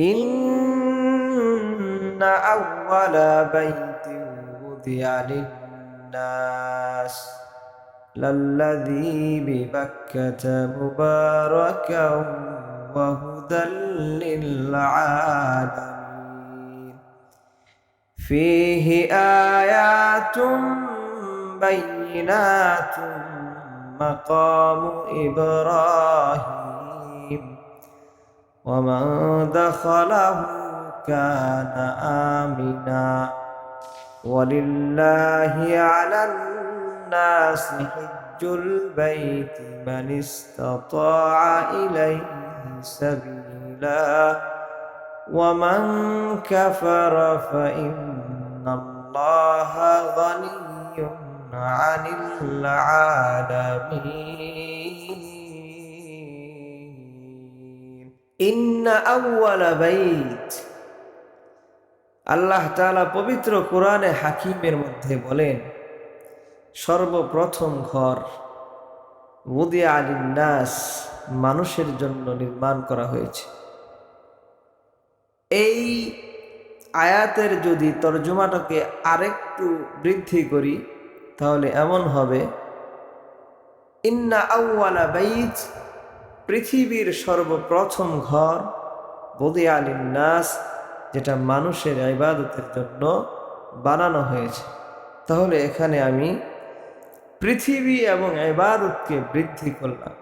إن أول بيت وضع للناس للذي ببكة مباركا وهدى للعالمين. فيه آيات بينات مقام إبراهيم. ومن دخله كان آمنا. ولله على الناس حج البيت من استطاع إليه سبيلا. ومن كفر فإن الله غني عن العالمين. আল্লাহ তালা পবিত্র কোরআনে হাকিমের মধ্যে বলেন, সর্বপ্রথম ঘর উদিয়া আলী নাস মানুষের জন্য নির্মাণ করা হয়েছে। এই আয়াতের যদি তর্জমাটাকে আরেকটু বৃদ্ধি করি, তাহলে এমন হবে, ইন্না আউ্লা বাইজ পৃথিবীর সর্বপ্রথম ঘর বদি আলিন্নাস যেটা মানুষের ইবাদতের জন্য বানানো হয়েছে। তাহলে এখানে আমি পৃথিবী এবং ইবাদতকে বৃদ্ধি করলাম।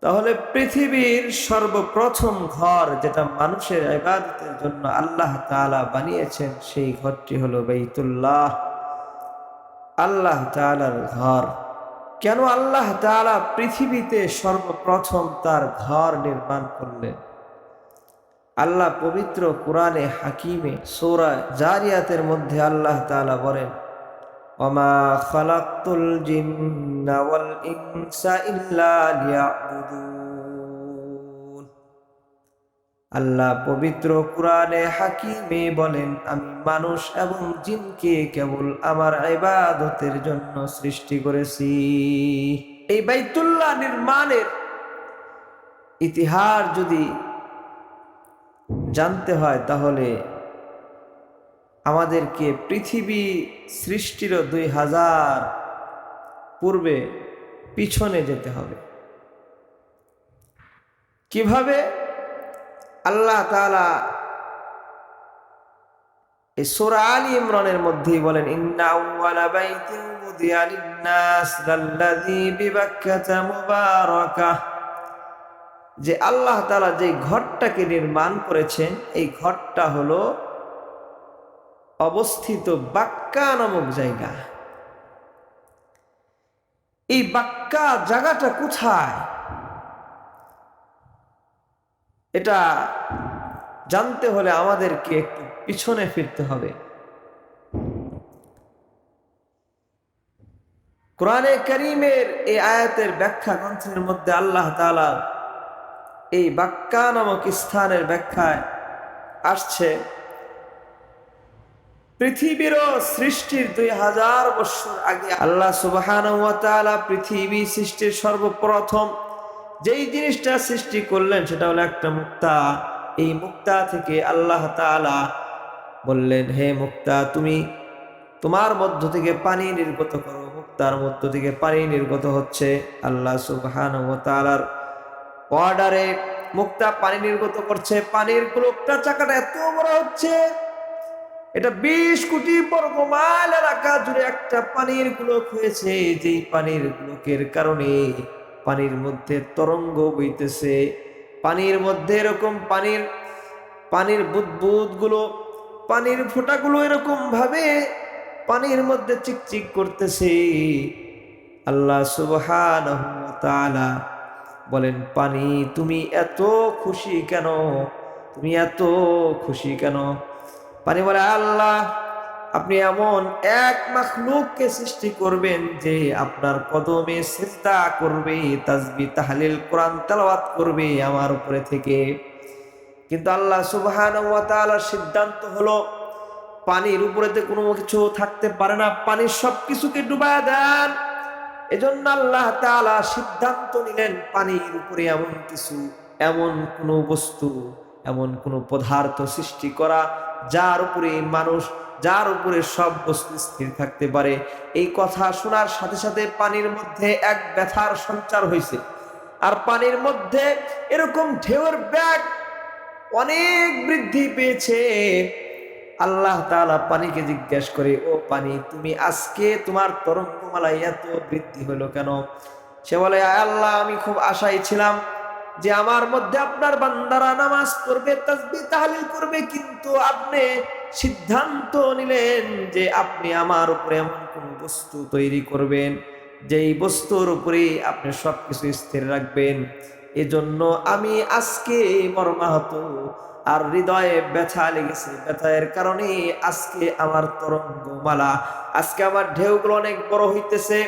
তাহলে পৃথিবীর সর্বপ্রথম ঘর যেটা মানুষের ইবাদতের জন্য আল্লাহ তালা বানিয়েছেন, সেই ঘরটি হলো বাইতুল্লাহ। আল্লাহ তাআলার ঘর। কেন আল্লাহ তাআলা পৃথিবীতে সর্বপ্রথম তার ঘর নির্মাণ করলেন আল্লাহ পবিত্র কোরআনে হাকিমে সোরা জারিয়াতের মধ্যে আল্লাহ তাআলা বলেন وما خلقت الجن والإنس إلا ليعبدون আল্লাহ পবিত্র কোরআনে হাকিমে বলেন, আমি মানুষ এবং জিনকে কেবল আমার ইবাদতের জন্য সৃষ্টি করেছি। এই বাইতুল্লাহ নির্মাণের ইতিহাস যদি জানতে হয়, তাহলে আমাদেরকে পৃথিবী সৃষ্টির দুই হাজার পূর্বে পিছনে যেতে হবে। কীভাবে? আল্লাহ তালা এই সূরা আলী ইমরানের মধ্যেই বলেন যে আল্লাহ তাআলা যে ঘরটাকে নির্মাণ করেছেন, এই ঘরটা হলো অবস্থিত বাক্কা নামক জায়গা। এই বাক্কা জায়গাটা কোথায়? এটা জানতে হলে আমাদেরকে একটু পিছনে ফিরতে হবে। কোরআনে করিমের এই আয়াতের ব্যাখ্যা গ্রন্থের মধ্যে আল্লাহ তাআলা এই বাক্কা নামক স্থানের ব্যাখ্যায় আসছে, পৃথিবীরও সৃষ্টির দুই হাজার বছর আগে আল্লাহ সুবাহান পৃথিবী সৃষ্টির সর্বপ্রথম যেই জিনিসটা সৃষ্টি করলেন, সেটা হলো একটা মুক্তা। এই মুক্তা থেকে আল্লাহ তাআলা বললেন, হে মুক্তা, তুমি তোমার মধ্য থেকে পানি নির্গত করো। মুক্তার মধ্য থেকে পানি নির্গত হচ্ছে আল্লাহ সুবহান অর্ডারে। মুক্তা পানি নির্গত করছে। পানির গোলকটা চাকাটা এত বড় হচ্ছে, এটা বিশ কোটি বর্গ মাইল এলাকা জুড়ে একটা পানির গোলক হয়েছে। যেই পানির গোলকের কারণে পানির মধ্যে তরঙ্গ বইতেছে। পানির মধ্যে এরকম পানির পানির বুদবুদগুলো পানির ফোঁটাগুলো এরকম ভাবে পানির মধ্যে চিকচিক করতেছে। আল্লাহ তাআলা বলেন, পানি, তুমি এত খুশি কেন? তুমি এত খুশি কেন? পানি বলে, আল্লাহ আপনি এমন এক মাখলুককে সৃষ্টি করবেন যে আপনার কদমে চিন্তা করবে, তাজবি, তাহলিল, কোরআন তেলাওয়াত করবে আমার উপরে থেকে। কিন্তু আল্লাহ সুবহান সিদ্ধান্ত হলো, পানির উপরেতে কোনো কিছু থাকতে পারে না, পানির সব কিছুকে ডুবায় দেন। এজন্য আল্লাহ তাআলা সিদ্ধান্ত নিলেন, পানির উপরে এমন কিছু, এমন কোনো বস্তু, এমন কোনো পদার্থ সৃষ্টি করা, যার উপরে মানুষ যার উপরে সব বস্তু স্থির থাকতে পারে। এই কথা শোনার সাথে সাথে পানির মধ্যে এক ব্যথার সঞ্চার হয়েছে আর পানির মধ্যে এরকম ঢেউর ব্যাগ অনেক বৃদ্ধি পেয়েছে। আল্লাহ তাআলা পানিকে জিজ্ঞেস করে, ও পানি, তুমি আজকে তোমার তরঙ্গমালায় এত বৃদ্ধি হলো কেন? সে বলে, "আয় আল্লাহ, আমি খুব আশায় ছিলাম যে আমার মধ্যে আপনার বান্দারা নামাজ পড়বে তাহলিল করবে, কিন্তু আপনি সিদ্ধান্ত নিলেন যে আপনি আমার উপরে এমন কোন বস্তু তৈরি করবেন, যেই বস্তুর উপরে আপনি সবকিছু স্থির রাখবেন। এজন্য আমি আজকে মর্মাহত আর হৃদয়ে ব্যথা লেগেছে। ব্যথায়ের কারণে আজকে আমার তরঙ্গমালা, আজকে আমার ঢেউগুলো অনেক বড় হইতেছে।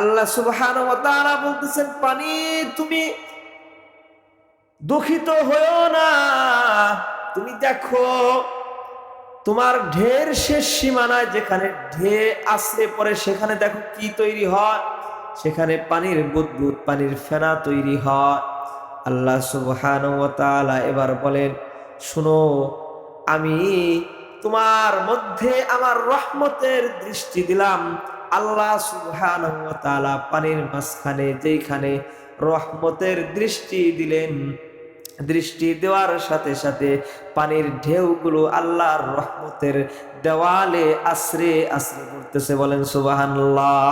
আল্লাহ তাআলা বলতেছেন, পানি তুমি দুঃখিত হয়েও না। তুমি দেখো তোমার ঢের শেষ সীমানায় যেখানে ঢে আসলে পরে সেখানে দেখো কি তৈরি হয়? সেখানে পানির বুদবুদ, পানির ফেনা তৈরি হয়। আল্লাহ তাআলা এবার বলেন, শুনো, আমি তোমার মধ্যে আমার রহমতের দৃষ্টি দিলাম। আল্লাহ তাআলা পানির মাঝখানে যেখানে রহমতের দৃষ্টি দিলেন দৃষ্টি দেওয়ার সাথে সাথে পানির ঢেউগুলো আল্লাহর রহমতের দেওয়ালে আশ্রে আশ্রে পড়তেছে বলেন সুবহানাল্লাহ।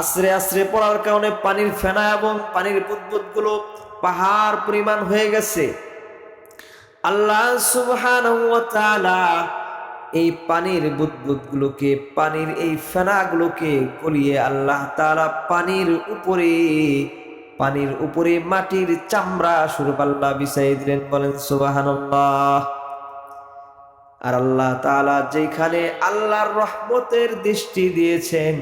আশ্রে আশ্রে পড়ার কারণে পানির ফেনা এবং পানির বুদবুদগুলো পাহাড় পরিমাণ হয়ে গেছে। আল্লাহ সুবহান এই পানির বুদবুদগুলোকে, পানির এই ফেনাগুলোকে গলিয়ে আল্লাহ তারা পানির উপরে পানির উপরে মাটির চামড়া স্বরূপ আল্লাহ বিছাই দিলেন, বলেন, সুবহানাল্লাহ। আর আল্লাহ তাআলা যেখানে আল্লাহর রহমতের দৃষ্টি দিয়েছেন,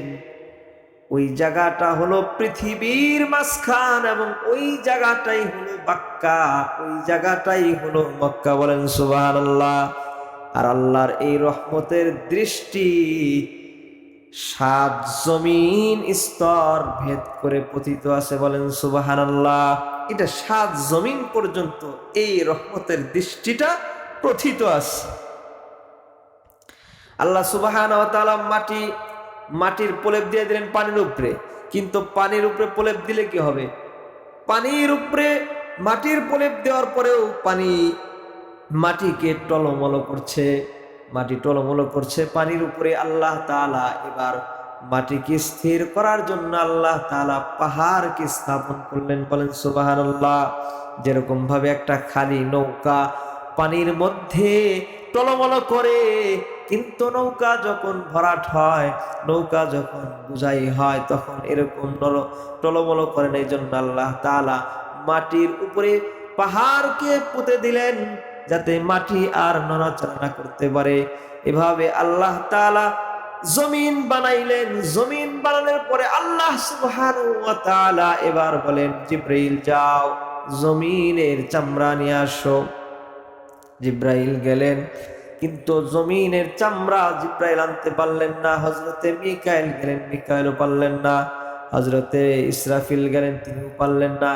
ওই জায়গাটা হলো পৃথিবীর মাঝখান এবং ওই জায়গাটাই হলো বাক্কা, ওই জায়গাটাই হলো মক্কা, বলেন, সুবহানাল্লাহ। আর আল্লাহর এই রহমতের দৃষ্টি সাত জমিন স্তর ভেদ করে পতিত আছে বলেন সুবহানাল্লাহ। এটা সাত জমিন পর্যন্ত এই রহমতের দৃষ্টিটা প্রথিত আছে। আল্লাহ সুবাহান মাটি, মাটির প্রলেপ দিয়ে দিলেন পানির উপরে। কিন্তু পানির উপরে প্রলেপ দিলে কি হবে? পানির উপরে মাটির প্রলেপ দেওয়ার পরেও পানি মাটিকে টলমল করছে। মাটি টলমল করছে পানির উপরে আল্লাহ তাআলা। এবার মাটিকে স্থির করার জন্য আল্লাহ তাআলা পাহাড়কে স্থাপন করলেন, বলেন সুবহানাল্লাহ। যেরকম ভাবে একটা খালি নৌকা পানির মধ্যে টলমল করে, কিন্তু নৌকা যখন ভরাট হয়, নৌকা যখন বুঝাই হয়, তখন এরকম নল টলমল করেন। এই জন্য আল্লাহ তাআলা মাটির উপরে পাহাড়কে পুঁতে দিলেন। যাতে মাটি আর নড়াচড়া করতে পারে। এভাবে আল্লাহ তাআলা জমিন বানাইলেন। জমিন বানানোর পরে আল্লাহ তাআলা এবার বলেন, জিব্রাইল, যাও, জমিনের চামড়া নিয়ে আসো। জিব্রাইল গেলেন, কিন্তু জমিনের চামড়া জিব্রাইল আনতে পারলেন না। হজরতে মিকাইল গেলেন, মিকাইলও পারলেন না। হজরতে ইসরাফিল গেলেন, তিনিও পারলেন না।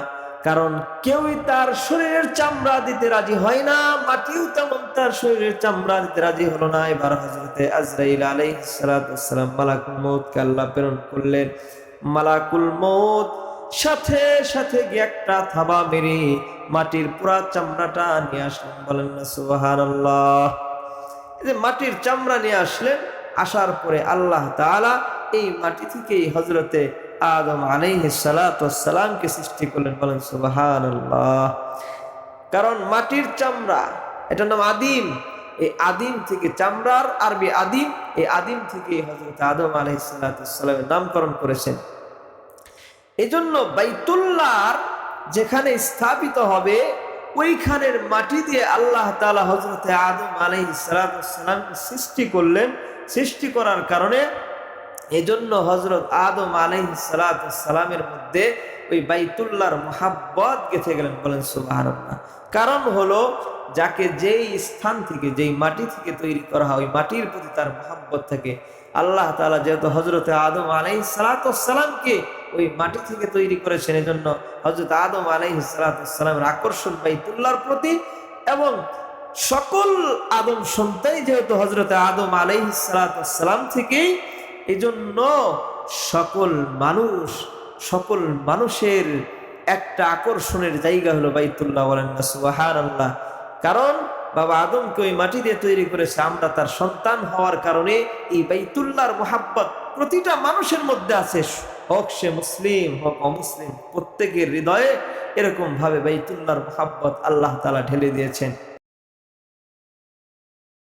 কারণ কেউই তার শরীরের চামড়া দিতে রাজি হয় না, মাটিও তেমন তার শরীরের চামড়া দিতে রাজি হলো না। এবার হজরতে আজরাইল আলাইহিসসালাম মালাকুল মৌতকে আল্লাহ প্রেরণ করলেন। মালাকুল মৌত সাথে সাথে গিয়ে একটা থাবা মেরে মাটির পুরা চামড়াটা নিয়ে আসলেন। বলেন না, সুবহানাল্লাহ। আল্লাহ যে মাটির চামড়া নিয়ে আসলেন, আসার পরে আল্লাহ তাআলা এই মাটি থেকেই হজরতে আদম আলাইহিস সালামকে সৃষ্টি করলেন, বলেন, সুবহানাল্লাহ। কারণ মাটির চামড়া, এটার নাম আদিম। এই আদিম থেকে চামড়ার আরবি আদিম, এই আদিম থেকে হজরত আদম আলাইহিস সালামের নামকরণ করেছেন। এজন্য বাইতুল্লাহর যেখানে স্থাপিত হবে, ওইখানের মাটি দিয়ে আল্লাহ তাআলা হজরতে আদম আলাইহিস সালামকে সৃষ্টি করলেন। সৃষ্টি করার কারণে এজন্য হজরত আদম আলাইহিস সালামের মধ্যে ওই বাইতুল্লাহর মোহাব্বত গেথে গেলেন, বলেন সুবহানাল্লাহ। কারণ হলো, যাকে যেই স্থান থেকে, যেই মাটি থেকে তৈরি করা হয়, ওই মাটির প্রতি তার মোহাব্বত থাকে। আল্লাহ তাআলা যেহেতু হজরতে আদম আলাই সালাতামকে ওই মাটি থেকে তৈরি করেছেন, এজন্য হজরত আদম আলাই সালাতামের আকর্ষণ বাইতুল্লাহর প্রতি এবং সকল আদম সন্তানই যেহেতু হজরত আদম আলাইসালাম থেকেই এই জন্য সকল মানুষ, সকল মানুষের একটা আকর্ষণের জায়গা হলো বাইতুল্লাহ বলেন না সুবাহার আল্লাহ কারণ বাবা আদমকে ওই মাটি দিয়ে তৈরি করেছে, আমরা তার সন্তান হওয়ার কারণে এই বাইতুল্লাহর মোহাব্বত প্রতিটা মানুষের মধ্যে আছে। হোক সে মুসলিম, হোক অমুসলিম, প্রত্যেকের হৃদয়ে এরকম ভাবে বাইতুল্লাহর মোহাব্বত আল্লাহ তালা ঢেলে দিয়েছেন।